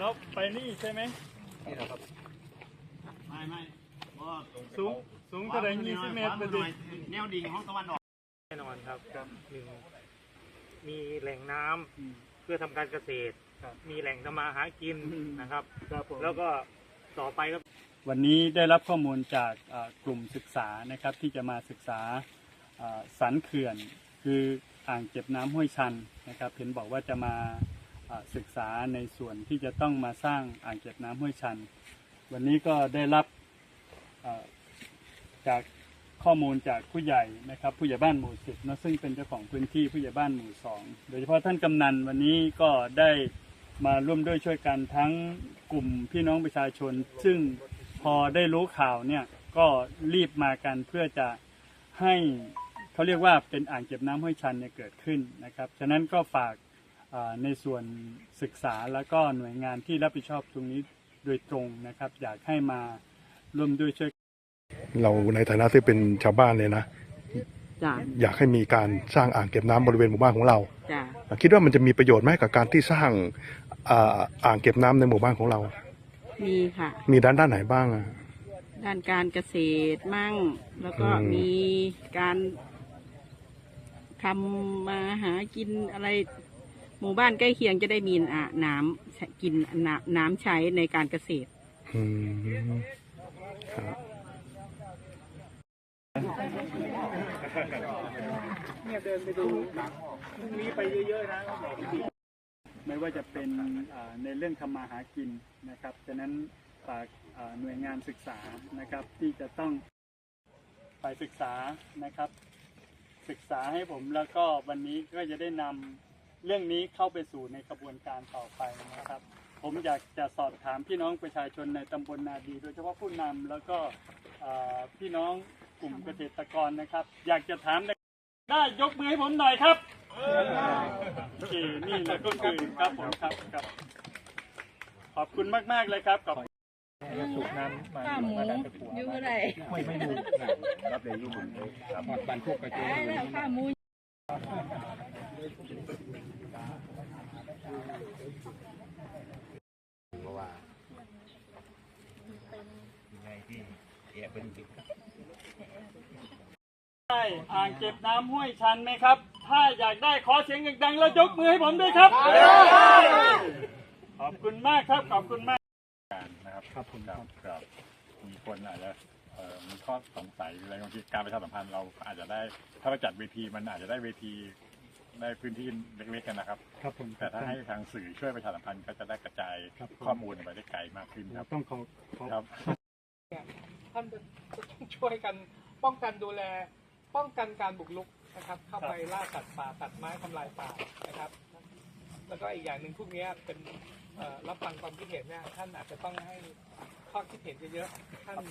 แล้วไปนี่ใช่ไหมไม่ไม่เพราะว่าสูงสูงเท่าไหร่ยี่สิบเมตรขไปวาดิหน่อยแนวดิ่งห้องตะวันออกแน่นอนครับหนึ่งมีแหล่งน้ำเพื่อทำการเกษตรครับมีแหล่งทำมาหากินอืมนะครับครับผมแล้วก็ต่อไปก็วันนี้ได้รับข้อมูลจากเอ่อกลุ่มศึกษานะครับที่จะมาศึกษาเอ่อสันเขื่อน คืออ่างเก็บน้ำห้วยชันนะครับเห็นบอกว่าจะมาเอ่อ ศึกษาในส่วนที่จะต้องมาสร้างอ่างเก็บน้ำห้วยชัน วันนี้ก็ได้รับจากข้อมูลจากผู้ใหญ่นะครับผู้ใหญ่บ้านหมู่สิบนะซึ่งเป็นเจ้าของพื้นที่ผู้ใหญ่บ้านหมู่สองโดยเฉพาะท่านกำนันวันนี้ก็ได้มาร่วมด้วยช่วยกันทั้งกลุ่มพี่น้องประชาชน ซึ่งพอได้รู้ข่าวเนี่ยก็รีบมากันเพื่อจะให้เขาเรียกว่าเป็นอ่างเก็บน้ำห้วยชันเนี่ยเกิดขึ้นนะครับฉะนั้นก็ฝาก ในส่วนศึกษาแล้วก็หน่วยงานที่รับผิดชอบตรงนี้โดยตรงนะครับ อยากให้มาร่วมด้วยช่วย เราในฐานะที่เป็นชาวบ้านเลยนะ จ้ะอยากให้มีการสร้างอ่างเก็บน้ำบริเวณหมู่บ้านของเรา จ้ะคิดว่ามันจะมีประโยชน์ไหมกับการที่สร้างอ่าอ่างเก็บน้ำในหมู่บ้านของเรา มีค่ะ มีด้านด้านไหนบ้างอะ ด้านการเกษตรมั่ง แล้วก็อืม มีการทำมาหากินอะไร หมู่บ้านใกล้เคียงจะได้มีอะน้ำกินน้ำน้ำใช้ในการเกษตรอืมครับเนี่ยเดินไปดูพรุ่งนี้ไปเยอะๆนะไม่ว่าจะเป็นในเรื่องทำมาหากินนะครับฉะนั้นฝากหน่วยงานศึกษานะครับที่จะต้องไปศึกษานะครับ ศึกษาให้ผมแล้วก็วันนี้ก็จะได้นำ เรื่องนี้เข้าไปสู่ในกระบวนการต่อไปนะครับ ผมอยากจะสอบถามพี่น้องประชาชนในตำบลนาดี โดยเฉพาะผู้นำแล้วก็อ่าพี่น้องกลุ่มเกษตรกรนะครับ อยากจะถามได้ยกมือให้ผมหน่อยครับโอเคนี่แหละก็คือครับผมครับครับ ขอบคุณมาก ๆ เลยครับขอบคุณสูบน้ำมาข้าหมูอยู่ไรไม่ไม่ดูรับเลยยุ่งเลยครับบันพวกกระโจนแล้วข้าหมู เพราะว่ายังไงที่แอบเป็นติดได้อ่างเก็บน้ำห้วยชันไหมครับ ถ้าอยากได้ขอเสียงดังๆแล้วยกมือให้ผมด้วยครับ ขอบคุณมากครับขอบคุณมากนะครับครับผมครับครับมีคนอาจจะเออมีข้อสงสัยอะไรบางทีการประชาสัมพันธ์เราอาจจะได้ ถ้าเราจัดเวทีมันอาจจะได้เวที ได้พื้นที่เล็กๆกันนะครับ ครับผมแต่ถ้าให้ทางสื่อช่วยประชาสัมพันธ์ก็จะได้กระจายครับผม ข้อมูลไปได้ไกลมากขึ้นครับต้องขอขอ ครับ ท่านจะต้องช่วยกันป้องกันดูแล ป้องกันการบุกรุกนะครับ เข้าไปล่าสัตว์ป่าตัดไม้ทำลายป่านะครับ แล้วก็อีกอย่างหนึ่งพวกเนี้ยเป็นเอ่อรับฟังความคิดเห็นเนี่ยท่านอาจจะต้องให้ข้อคิดเห็นเยอะๆท่านมี